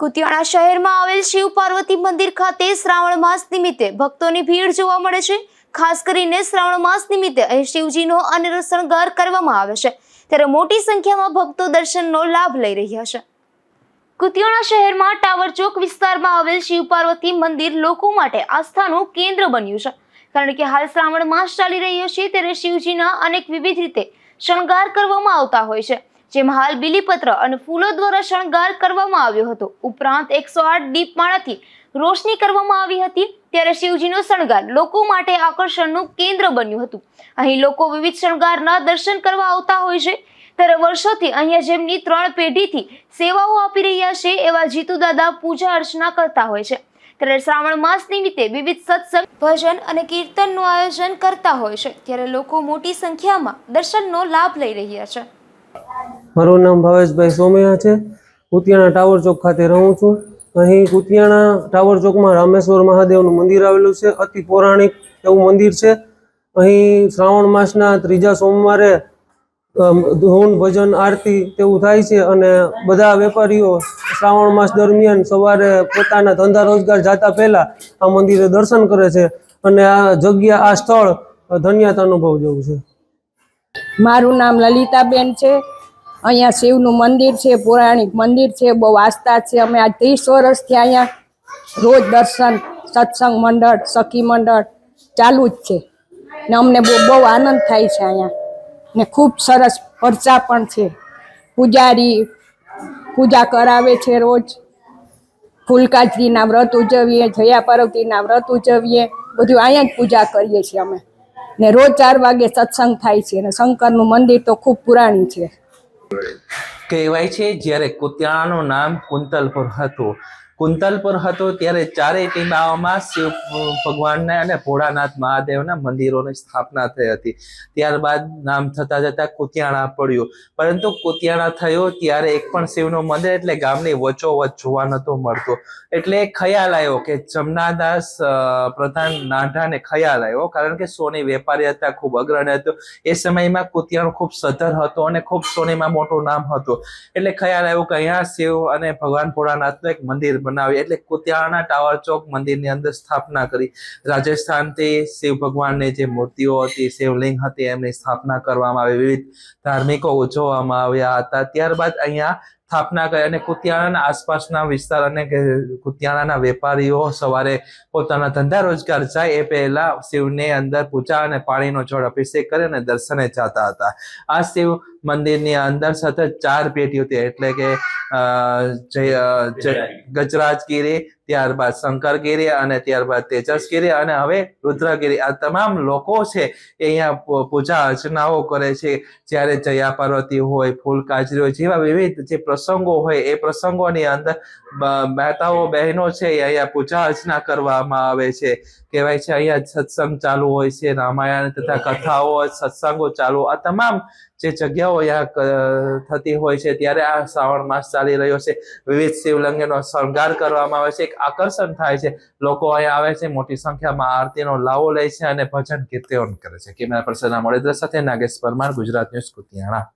કુતિયાણા શહેરમાં આવેલ શિવ પાર્વતી મંદિર ખાતે શ્રાવણ માસ નિમિત્તે ભક્તોની ભીડ જોવા મળે છે. ખાસ કરીને શ્રાવણ માસ નિમિત્તે અહીં શિવજીનો અનેરો શણગાર કરવામાં આવે છે. ત્યારે મોટી સંખ્યામાં ભક્તો દર્શનનો લાભ લઈ રહ્યા છે. કુતિયાણા શહેરમાં ટાવર ચોક વિસ્તારમાં આવેલ શિવ પાર્વતી મંદિર લોકો માટે આસ્થાનું કેન્દ્ર બન્યું છે. કારણ કે હાલ શ્રાવણ માસ ચાલી રહ્યો છે, ત્યારે શિવજીના અનેક વિવિધ રીતે શણગાર કરવામાં આવતા હોય છે. જેમાં હાલ બીલીપત્ર અને ફૂલો દ્વારા શણગાર કરવામાં આવ્યો હતો. ઉપરાંત એકસો આઠ દીપમાળાથી રોશની કરવામાં આવી હતી. ત્યારે શિવજીનો શણગાર લોકો માટે આકર્ષણનું કેન્દ્ર બન્યું હતું. અહીં લોકો વિવિધ શણગારના દર્શન કરવા આવતા હોય છે. ત્યારે વર્ષોથી અહીંયા જેમની ત્રણ પેઢીથી સેવાઓ આપી રહ્યા છે, એવા જીતુ દાદા પૂજા અર્ચના કરતા હોય છે. ત્યારે શ્રાવણ માસ નિમિત્તે વિવિધ સત્સંગ, ભજન અને કીર્તનનું આયોજન કરતા હોય છે. ત્યારે લોકો મોટી સંખ્યામાં દર્શનનો લાભ લઈ રહ્યા છે. મારું નામ ભાવેશભાઈ સોમિયા છે. કુતિયાણા ટાવર ચોક ખાતે રહું છું. અહીં કુતિયાણા ટાવર ચોકમાં રામેશ્વર મહાદેવનું મંદિર આવેલું છે. અતિ પૌરાણિક એવું મંદિર છે. અહીં શ્રાવણ માસના ત્રીજા સોમવારે ધૂન, ભજન, આરતી તેવું થાય છે અને બધા વેપારીઓ શ્રાવણ માસ દરમિયાન સવારે પોતાના ધંધા રોજગાર જતા પહેલા આ મંદિરે દર્શન કરે છે અને આ જગ્યા, આ સ્થળ ધન્યતા અનુભવ જેવું છે. મારું નામ લલિતાબેન છે. અહીંયા શિવનું મંદિર છે, પૌરાણિક મંદિર છે, બહુ આસ્થા છે. અમે આ ત્રીસ વર્ષથી અહીંયા રોજ દર્શન, સત્સંગ મંડળ, સખી મંડળ ચાલુ જ છે. ને અમને બહુ બહુ આનંદ થાય છે અહીંયા. ને ખૂબ સરસ પરચા પણ છે. પૂજારી પૂજા કરાવે છે રોજ. ફૂલકાજરીના વ્રત ઉજવીએ, જયા પાર્વતીના વ્રત ઉજવીએ. બધું અહીંયા જ પૂજા કરીએ છીએ અમે. ને રોજ ચાર વાગે સત્સંગ થાય છે અને શંકરનું મંદિર તો ખૂબ પુરાણી છે. કહેવાય છે. જ્યારે કુતિયાણાનું નામ કુંતલપુર હતું કુંતલપુર હતું ત્યારે ચારેય ટીમાઓમાં શિવ ભગવાનને અને ભોળાનાથ મહાદેવના મંદિરોની સ્થાપના થઈ હતી. ત્યારબાદ નામ થતા જતા કુતિયાણા પડ્યું. પરંતુ કુતિયાણા થયો ત્યારે એક પણ શિવનું મંદિર એટલે ગામની વચોવચ જોવા નહોતું મળતું. એટલે ખ્યાલ આવ્યો કે જમનાદાસ પ્રધાન નાઢાને ખ્યાલ આવ્યો કારણ કે સોની વેપારી હતા, ખૂબ અગ્રણી હતો. એ સમયમાં કુતિયાણું ખૂબ સધર હતો અને ખૂબ સોનીમાં મોટું નામ હતું. એટલે ખ્યાલ આવ્યો કે અહીંયા શિવ અને ભગવાન ભોળાનાથનું એક મંદિર બનાવ્યું એટલે કુતિયાણા ટાવર ચોક મંદિરની અંદર સ્થાપના કરી. રાજસ્થાનથી શિવ ભગવાનની જે મૂર્તિઓ હતી, શિવલિંગ હતી, એમની સ્થાપના કરવામાં આવી. વિવિધ ધાર્મિકો ઉજવવામાં આવ્યા હતા. ત્યારબાદ અહીંયા સ્થાપના કરી અને કુતિયાણાના આસપાસના વિસ્તાર અને કુતિયાણાના વેપારીઓ સવારે પોતાના ધંધા રોજગાર જાય એ પહેલા શિવને અંદર પૂજા અને પાણીનો જળ અભિષેક કરી અને દર્શને જતા હતા. આ શિવ મંદિરની અંદર સતત ચાર પેઢીઓ હતી એટલે કે ગજરાજગીરી ત્યારબાદ શંકરગીરી અને ત્યારબાદ તેજસગીરી અને હવે રુદ્રગીરી આ તમામ લોકો છે એ અહીંયા પૂજા અર્ચનાઓ કરે છે. જ્યારે જયા પાર્વતી હોય, ફૂલ કાજરી હોય જેવા વિવિધ જે પ્રસંગો હોય, એ પ્રસંગોની અંદર મહેતાઓ બહેનો છે એ અહીંયા પૂજા અર્ચના કરવામાં આવે છે. કહેવાય છે અહીંયા સત્સંગ ચાલુ હોય છે, રામાયણ તથા કથાઓ, સત્સંગો ચાલુ. આ તમામ જે જગ્યાઓ અહીંયા થતી હોય છે, ત્યારે આ શ્રાવણ માસ ચાલી રહ્યો છે. વિવિધ શિવલિંગનો શણગાર કરવામાં આવે છે. એક આકર્ષણ થાય છે. લોકો અહીંયા આવે છે, મોટી સંખ્યામાં આરતીનો લાવો લે છે અને ભજન કીર્તન કરે છે. કેમેરા પર્સન મળે સાથે નાગેશ પરમાર, ગુજરાત ન્યૂઝ કુતિયાણા.